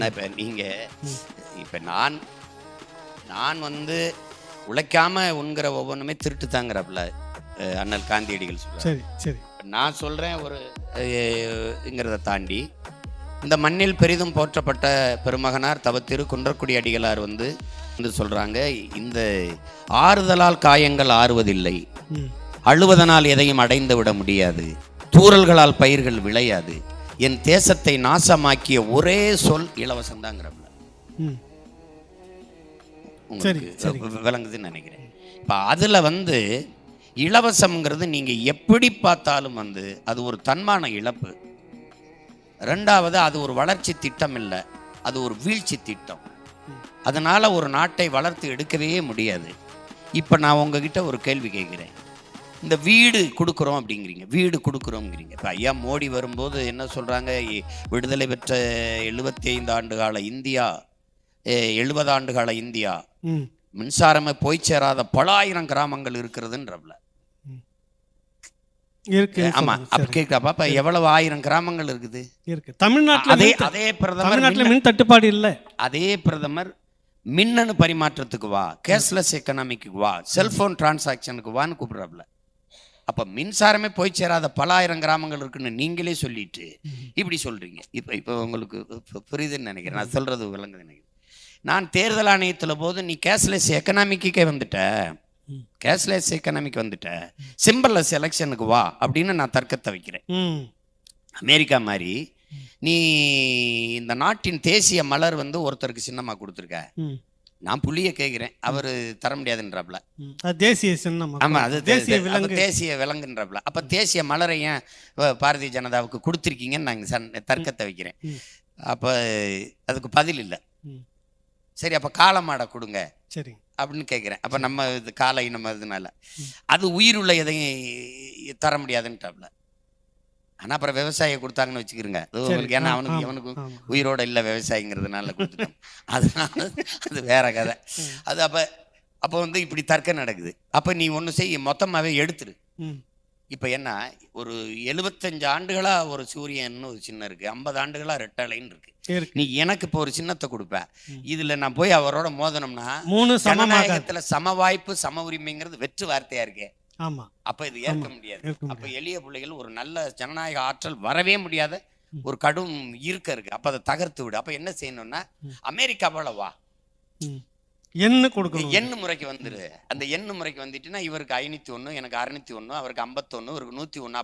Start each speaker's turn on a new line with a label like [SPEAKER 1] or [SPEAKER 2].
[SPEAKER 1] என்ன இப்போ நீங்கள் இப்போ நான் நான் வந்து உழைக்காம உண்கிற ஒவ்வொன்றுமே திருட்டு தாங்கிறப்பல அண்ணல் காந்தியடிகள்
[SPEAKER 2] சரி சரி.
[SPEAKER 1] நான் சொல்கிறேன் ஒரு ங்கிறத தாண்டி இந்த மண்ணில் பெரிதும் போற்றப்பட்ட பெருமகனார் தவத்திரு குன்றக்குடி அடிகளார் வந்து வந்து சொல்கிறாங்க இந்த ஆறுதலால் காயங்கள் ஆறுவதில்லை. அழுவதனால் எதையும் அடைந்து விட முடியாது. தூறல்களால் பயிர்கள் விளையாது. என் தேசத்தை நாசமாக்கிய ஒரே சொல் இலவசம் உங்களுக்கு விளங்குதுன்னு நினைக்கிறேன். இப்போ அதில் வந்து இலவசம்ங்கிறது நீங்கள் எப்படி பார்த்தாலும் வந்து அது ஒரு தன்மான இழப்பு. ரெண்டாவது அது ஒரு வளர்ச்சி திட்டம் இல்லை அது ஒரு வீழ்ச்சி திட்டம். அதனால ஒரு நாட்டை வளர்த்து எடுக்கவே முடியாது. இப்போ நான் உங்ககிட்ட ஒரு கேள்வி கேட்குறேன். இந்த வீடு கொடுக்குறோம் அப்படிங்கிறீங்க. வீடு கொடுக்குறோங்கிறீங்க இப்போ ஐயா மோடி வரும்போது என்ன சொல்கிறாங்க விடுதலை பெற்ற எழுபத்தி ஐந்து ஆண்டு கால இந்தியா எழுபது ஆண்டு கால இந்தியா மின்சாரமே போய் சேராத பல ஆயிரம் கிராமங்கள் இருக்கிறதுன்றவல
[SPEAKER 2] இருக்கு.
[SPEAKER 1] ஆமா அப்ப
[SPEAKER 2] சரி.
[SPEAKER 1] கேட்கப்பா அப்ப எவ்வளவு ஆயிரம் கிராமங்கள் இருக்குது?
[SPEAKER 2] இருக்கு. தமிழ்நாட்டுல
[SPEAKER 1] அதே அதே பிரதமர்
[SPEAKER 2] தமிழ்நாட்டுல மின் தட்டுப்பாடு இல்ல.
[SPEAKER 1] அதே பிரதமர் மின்னணு பரிமாற்றத்துக்கு வா கேஷ்லெஸ் எக்கனாமிக்கு வா செல்போன் டிரான்சாக்ஷனுக்கு வான்னு கூப்பிடுறாப்புல அப்ப மின்சாரமே போய் சேராத பல ஆயிரம் கிராமங்கள் இருக்குன்னு நீங்களே சொல்லிட்டு இப்படி சொல்றீங்க. இப்போ இப்போ உங்களுக்கு புரியுதுன்னு நினைக்கிறேன். நான் சொல்றது விளங்குது நினைக்கிறேன் நான் தேர்தல் ஆணையத்துல போது நீ கேஷ்லெஸ் எக்கனாமிக்கே வந்துட்ட. கேஷ்லெஸ் எக்கனாமிக் வந்துட்ட. சிம்பிளஸ் எலெக்ஷனுக்கு வா அப்படின்னு நான் தர்க்கத்தை வைக்கிறேன். அமெரிக்கா மாதிரி நீ இந்த நாட்டின் தேசிய மலர் வந்து ஒருத்தருக்கு சின்னமாக கொடுத்துருக்க. நான் புள்ளிய கேட்குறேன் அவர் தர முடியாதுன்றாப்புல
[SPEAKER 2] ம். அது தேசிய சின்னம்
[SPEAKER 1] ஆமாம் அது
[SPEAKER 2] தேசிய விலங்கு.
[SPEAKER 1] தேசிய விலங்குன்றாப்புல அப்போ தேசிய மலரை ஏன் வ- பாரதிய ஜனதாவுக்கு கொடுத்துருக்கீங்கன்னு நாங்கள் சன் தர்க்கத்தை வைக்கிறேன். அப்போ அதுக்கு பதில் இல்லை. சரி அப்போ காளமாடை கொடுங்க.
[SPEAKER 2] சரி.
[SPEAKER 1] அப்படின்னு கேட்குறேன் அப்போ நம்ம இது காலை நம்ம இதனால. அது உயிருள்ள எதையும் தர முடியாதுன்றாப்புல ஆனால் அப்புறம் விவசாயியை கொடுத்தாங்கன்னு வச்சுக்கிறோங்க. உங்களுக்கு ஏன்னா அவனுக்கு இவனுக்கு. உயிரோட இல்லை விவசாயிங்கிறதுனால கொடுத்துட்டோம். அதனால அது வேற கதை. அது அப்போ அப்போ வந்து இப்படி தர்க்கம் நடக்குது. அப்போ நீ ஒன்று செய் மொத்தமாகவே எடுத்துரு. இப்போ என்ன ஒரு எழுபத்தஞ்சு ஆண்டுகளாக ஒரு சூரியன் ஒரு சின்னம் இருக்குது ஐம்பது ஆண்டுகளாக ரெட்டலைன்னு இருக்கு.
[SPEAKER 2] இருக்கு.
[SPEAKER 1] நீ எனக்கு இப்போ ஒரு சின்னத்தை கொடுப்ப.
[SPEAKER 2] ம்.
[SPEAKER 1] இதில் நான் போய் அவரோட மோதனம்னா
[SPEAKER 2] மூணு சமமாக
[SPEAKER 1] ஜனநாயகத்துல சம வாய்ப்பு சம உரிமைங்கிறது வெற்று வார்த்தையா இருக்கே.
[SPEAKER 2] ஆமா.
[SPEAKER 1] அப்ப இது ஏற்க முடியாது. அப்ப எளிய பிள்ளைகள் ஒரு நல்ல ஜனநாயக ஆற்றல் வரவே முடியாத ஒரு கடும் இருக்க இருக்கு. அப்ப அதை தகர்த்து விடு. அப்ப என்ன செய்யணும்னா அமெரிக்காவால வா.
[SPEAKER 2] என்ன கொடுக்கணும்.
[SPEAKER 1] எண்ணு முறைக்கு வந்துரு. அந்த எண்ணு முறைக்கு வந்துட்டுனா இவருக்கு ஐநூத்தி ஒண்ணு எனக்கு அறுநூத்தி ஒண்ணு அவருக்கு ஐம்பத்தொன்னு இவருக்கு நூத்தி ஒண்ணு.